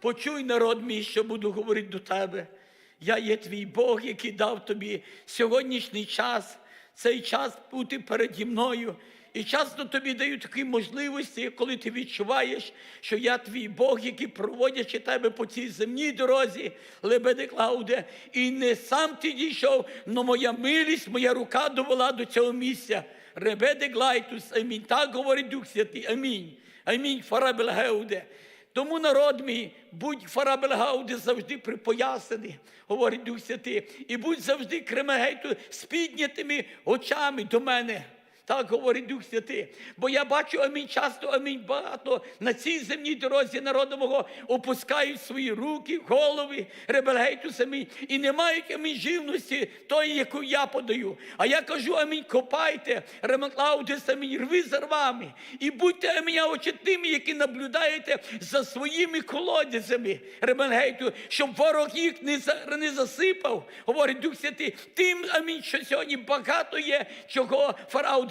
Почуй, народ мій, що буду говорити до тебе. Я є твій Бог, який дав тобі сьогоднішній час, цей час бути переді мною. І часто тобі дають такі можливості, коли ти відчуваєш, що я твій Бог, який проводячи тебе по цій земній дорозі, лебеде Клауде, і не сам ти дійшов, але моя милість, моя рука довела до цього місця. Ребеде Глайтус, амінь. Так говорить Дух Святий. Амінь. Амінь. Фарабелгеуде. Тому народ мій, будь фарабелгауди завжди припоясаний, говорить Дух Святий, і будь завжди кремегейту з піднятими очами до мене. Так говорить Дух Святий. Бо я бачу, амінь, часто, амінь, багато на цій земній дорозі народу мого опускають свої руки, голови, ребелгейтус, амінь, і не мають амінь живності тої, яку я подаю. А я кажу, амінь, копайте, ремеклаудес, амінь, рви за рвами. І будьте амінь, очі тими, які наблюдаєте за своїми колодязями, ребелгейту, щоб ворог їх не, за, не засипав, говорить Дух Святий, тим, амінь, що сьогодні багато є, чого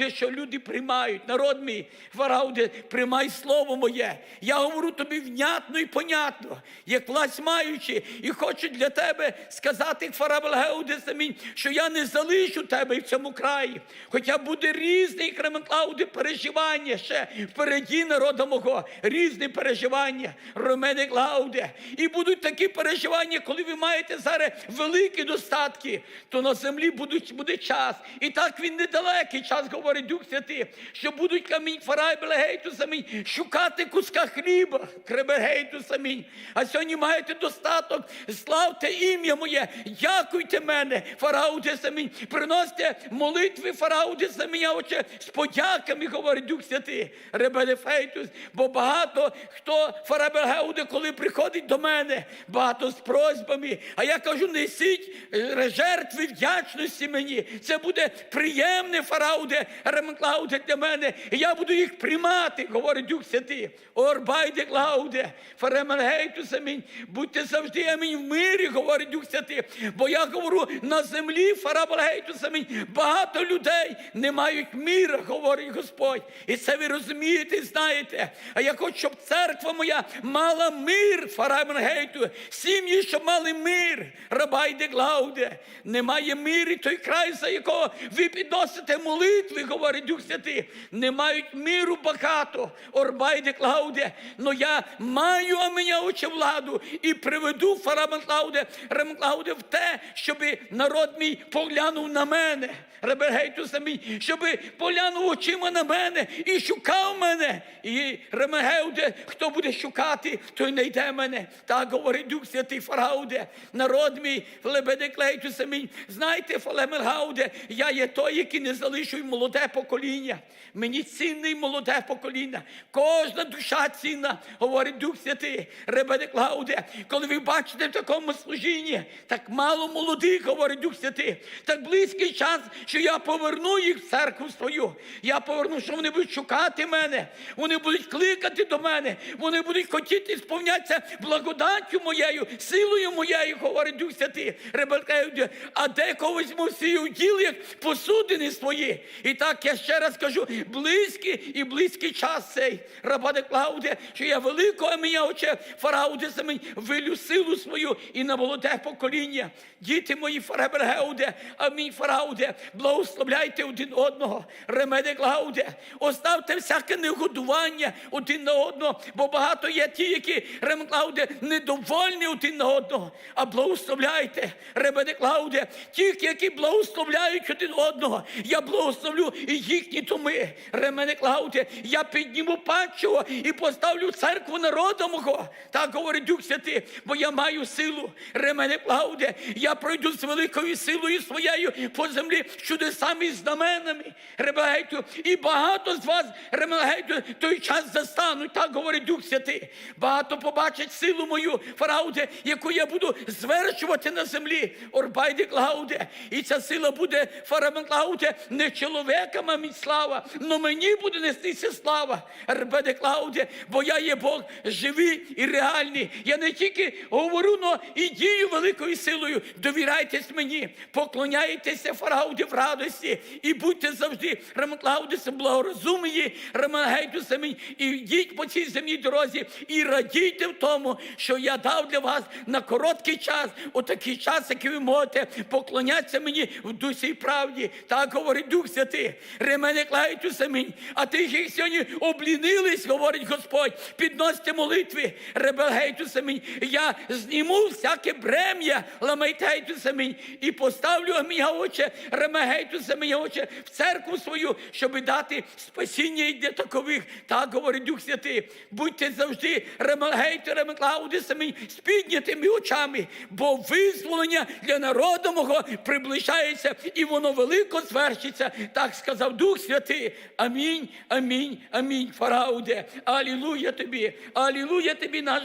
фарауде, що люди приймають. Народ мій, фарауде, приймай слово моє. Я говорю тобі внятно і понятно, як власть маючи, і хочу для тебе сказати, фарабелгеуде, амінь, що я не залишу тебе в цьому краї. Хоча буде різний кременклауди переживання ще впереді народа мого, різні переживання, Ромени Клауде. І будуть такі переживання, коли ви маєте зараз великі достатки, то на землі будуть, буде час. І так він недалекий час, говорить Дух Святий, що будуть камінь фарай белегейтус, амінь, шукати куска хліба, кребегейтус, амінь. А сьогодні маєте достаток, славте ім'я моє, дякуйте мене, фарауде самінь, приносьте молитви, фарауде самінь, отче, з подяками, говорить Дух Святий, ребелефейтус, бо багато хто фарабелгеуде, коли приходить до мене, багато з просьбами, а я кажу, несіть е, жертви вдячності мені, це буде приємне, фарауде, ремклауде для мене, і я буду їх приймати, говорить Дух Святий, орбайде клауде, фаременгейтус, амінь, будьте завжди, амінь, в мирі, говорить Дух Святий, бо я говорю, на землі, фарабелгейтус, амінь, багато людей не мають міра, говорить Господь, і це ви розумієте і знаєте, а я хочу, щоб церква моя мала мир, фараменгейту, сім'ї, щоб мали мир, рабайде глауде, немає миру, той край, за якого ви підносите молитви, говорить Дух Святий, не мають миру багато, орбайде клауде, но я маю мене очі владу і приведу фараменклауде, ремклауде в те, щоб народ мій поглянув на мене, ребергейту самі, щоб поглянув очима на мене і шукав мене. І ремегеуде, хто буде шукати, той знайде мене. Так говорить Дух Святий Фарауде, народ мій, лебедеклейту самі. Знаєте, Фалемелгауде, я є той, який не залишує молоде покоління. Мені цінний молоде покоління. Кожна душа цінна, говорить Дух Святий, Ребедеклауде. Коли ви бачите в такому служінні, так мало молодих, говорить Дух Святий, так близький час, що я поверну їх в церкву свою. Я поверну, що вони будуть шукати мене, вони будуть кликати до мене, вони будуть хотіти сповнятися благодаттю моєю, силою моєю, говорить Дух Святий, Ребекеюде, а декого візьму всі уділ, як посудини свої. І так я ще раз кажу, близький і близький час цей, рабаде Клауде, що я великого ім'я оче фарауде самень вилю силу свою і на молоде покоління. Діти мої фарабергеуде, амінь фарауде, благословляйте один одного, ремеде Клауде, оставте всяке негодування один на одного, бо багато є ті, які ремклауде недовольні один на одного, а благословляйте, ремеде Клауде, ті, які благословляють один одного, я благословлю і їхні томи, ремене Клауде, я підніму панчого і поставлю церкву народу мого. Так говорить Дух Святий, бо я маю силу, ремене Клауде, я пройду з великою силою своєю по землі чудесами і знаменами, ребегейту, і багато з вас, ребегейту, той час застануть, так говорить Дух Святий. Багато побачать силу мою, фарауде, яку я буду звершувати на землі, орбайде Клауде, і ця сила буде фарамен Клауде, не чоловік яка мамі слава, но мені буде нестися слава, Ребеде Клауде, бо я є Бог живий і реальний. Я не тільки говорю, но і дію великою силою. Довіряйтесь мені, поклоняйтеся Фарауді в радості і будьте завжди Рамаклаудисе благорозумні, Рамагейтусе мені, і йдіть по цій земній дорозі і радійте в тому, що я дав для вас на короткий час, отакий час, який ви можете поклонятися мені в дусі і правді. Так говорить Дух Святий. Ремене клають мені, а тих, які сьогодні облінились, говорить Господь, підносьте молитви, ребелгейтуся мені. Я зніму всяке брем'я, ламайтейтуся мені, і поставлю мені очі, ремегейтуся мені очі в церкву свою, щоб дати спасіння і для такових. Так говорить Дух Святий. Будьте завжди ремегейту, ремеклаудиса мені з піднятими очами, бо визволення для народу мого приближається, і воно велико звершиться. Так сказав Дух Святий. Амінь, амінь, амінь. Фарауде. Алілуя тобі, алілуя тобі, наш